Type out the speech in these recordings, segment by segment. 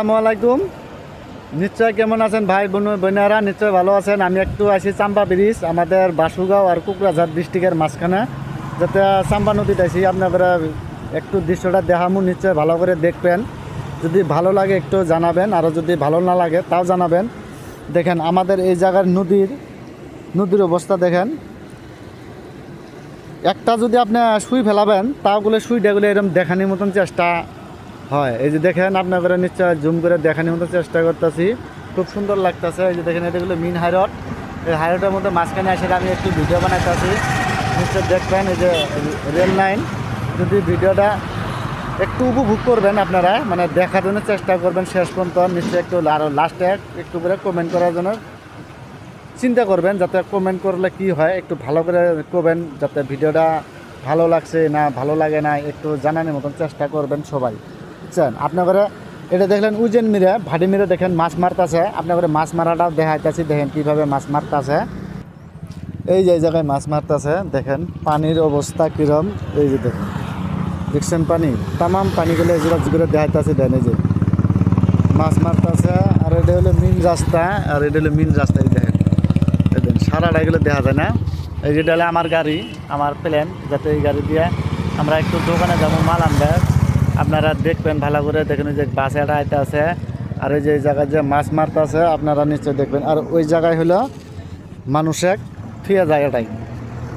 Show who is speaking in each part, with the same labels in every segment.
Speaker 1: আসসালামু আলাইকুম। নিশ্চয় কেমন আছেন ভাই বোন, বোনেরা? নিশ্চয় ভালো আছেন? আমি একটু আছি চাম্পা ব্রিজ, আমাদের বাসুগাঁও আর কুকরাঝাড় ডিস্ট্রিক্টের মাঝখানে। যাতে চাম্পা নদীতে আছি, আপনারা একটু দৃশ্যটা দেখামু, নিশ্চয় ভালো করে দেখবেন। যদি ভালো লাগে একটু জানাবেন, আর যদি ভালো না লাগে তাও জানাবেন। দেখেন, আমাদের এই জায়গার নদীর নদীর অবস্থা দেখেন। একটা যদি আপনি সুই ফেলাবেন তাওগুলো সুইটাগুলো এরকম দেখানোর মতন চেষ্টা হয়। এই যে দেখেন আপনাদের নিশ্চয় জুম করে দেখানোর মতো চেষ্টা করতেছি। খুব সুন্দর লাগতেছে। এই যে দেখেন এটাগুলো মিন হাইরড এই হাইরডের মধ্যে মাঝখানে এসে আমি একটু ভিডিও বানাইতেছি। নিশ্চয় দেখবেন, এই যে রেল লাইন যদি ভিডিওটা একটু উপভোগ করবেন আপনারা মানে দেখার জন্য চেষ্টা করবেন শেষ পর্যন্ত নিশ্চয়ই একটু আরও লাস্টে একটু করে কমেন্ট করার জন্য চিন্তা করবেন, যাতে কমেন্ট করলে কি হয়, একটু ভালো করে করবেন, যাতে ভিডিওটা ভালো লাগছে না, ভালো লাগে না, একটু জানানোর মতন চেষ্টা করবেন সবাই। বুঝছেন? আপনারা এটা দেখলেন উজেন মিরে, ভাটি মিরে দেখেন মাছ মারতেছে। আপনারা মাছ মারাটাও দেখাইতেছি, দেখেন কীভাবে মাছ মারতেছে। এই যে জায়গায় মাছ মারতেছে, দেখেন পানির অবস্থা কিরম। এই যে দেখেন, দেখছেন পানি? তামাম পানিগুলো এগুলো যেগুলো দেখাইতেছে দেন এই যে। মাছ মারতেছে, আর এটা হলো মিন রাস্তা, আর এটা হলো মিন রাস্তা এই দেখেন দেখেন সারাটা এগুলো দেখা যায় না। এই যেটা হলো আমার গাড়ি, আমার প্ল্যান যাতে এই গাড়ি দিয়ে আমরা একটু দোকানে যাব, মাল আনবে। আপনারা দেখবেন ভালো করে, দেখেন ওই যে বাস এটা আইতে আছে, আর ওই যে জায়গায় যে মাছ মারতে আছে, আপনারা নিশ্চয়ই দেখবেন। আর ওই জায়গায় হলো মানুষে থুয়া যায় এটাই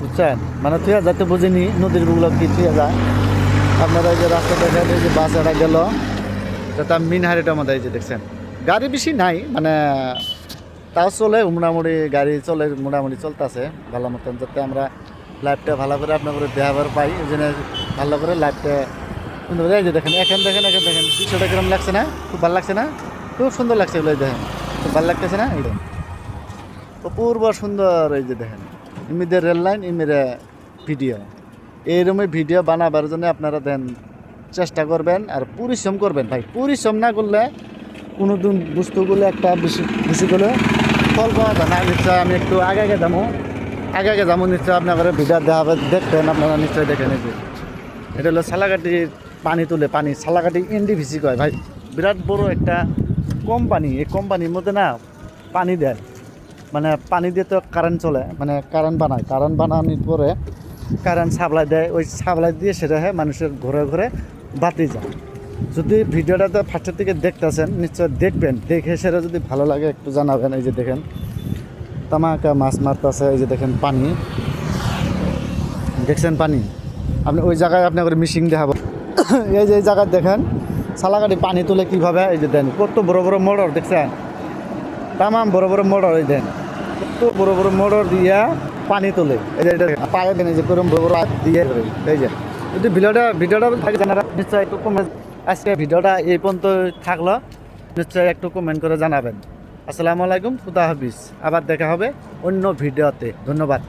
Speaker 1: বুঝছেন? মানে থুয়া যাতে বুঝিনি, নদীর বুগুলো কি থুয়া যায়? আপনারা এই যে রাস্তা দেখেন, এই যে বাস এটা গেল যাতে মিনহারিটার মধ্যে এই যে দেখছেন। গাড়ি বেশি নাই মানে তাও চলে মোটামুটি গাড়ি চলে, মোটামুটি চলতেছে, ভালো মতন। যাতে আমরা লাইফটা ভালো করে আপনার দেখাবার পাই, এই জন্য ভালো করে লাইফটা সুন্দর এই যে দেখেন, এখন দেখেন এখন দেখেন। দৃশ্যটা কিরম লাগছে না? খুব ভালো লাগছে না? খুব সুন্দর লাগছে এগুলো দেখেন। খুব ভালো লাগতেছে না? এই অপূর্ব সুন্দর, এই যে দেখেন। ইমিদের রেল লাইন, ইমিরে ভিডিও। এইরকমই ভিডিও বানাবার জন্য আপনারা দেন চেষ্টা করবেন আর পরিশ্রম করবেন। ভাই, পরিশ্রম না করলে কোনো দিন বস্তুগুলো একটা বেশি বেশি করে ফল পাওয়া না। নিশ্চয় আমি একটু আগে আগে যাব। আগে আগে যাব নিশ্চয় আপনারা ভিডিও দেখাবে, দেখবেন, আপনারা নিশ্চয় দেখেন এই যে এটা হলো সালাকাটির পানি তুলে, পানি সালাকাটি এনডিভিসি কয়, ভাই। বিরাট বড় একটা কোম্পানি, এই কোম্পানির মধ্যে না পানি দেয়। মানে পানি দিয়ে তো কারেন্ট চলে মানে কারেন্ট বানায়। কারেন্ট বানানোর পরে কারেন্ট সাপ্লাই দেয়। ওই সাপ্লাই দিয়ে সেটা হয় মানুষের ঘরে ঘরে বাতি যায় যদি ভিডিওটাতে ফার্স্টের থেকে দেখতেছেন, নিশ্চয় দেখবেন। দেখে সেটা যদি ভালো লাগে, একটু জানাবেন। এই যে দেখেন, তামাকা মাছ মারতেছে, এই যে দেখেন পানি। দেখছেন পানি? আপনি ওই জায়গায় আপনাকে মিশিং দেখাবো। এই যে এই জায়গায় দেখেন সালাকাটি পানি তুলে কীভাবে, এই যে দেন, কত বড় বড় মোটর দেখছেন? তামাম বড় বড় মোটর এই দেন, কত বড় বড় মোটর দিয়া পানি তোলে। এই যে এটা পায়ে দেন, এই যে করম বড় বড় দিয়ে এই যে। যদি ভিডিওটা ভিডিওটা থাকে জানারা নিশ্চয় একটু কমেন্ট আজকে ভিডিওটা এই পর্যন্ত থাকল, নিশ্চয়ই একটু কমেন্ট করে জানাবেন। আসসালামু আলাইকুম, খুদা হাফিজ। আবার দেখা হবে অন্য ভিডিওতে, ধন্যবাদ।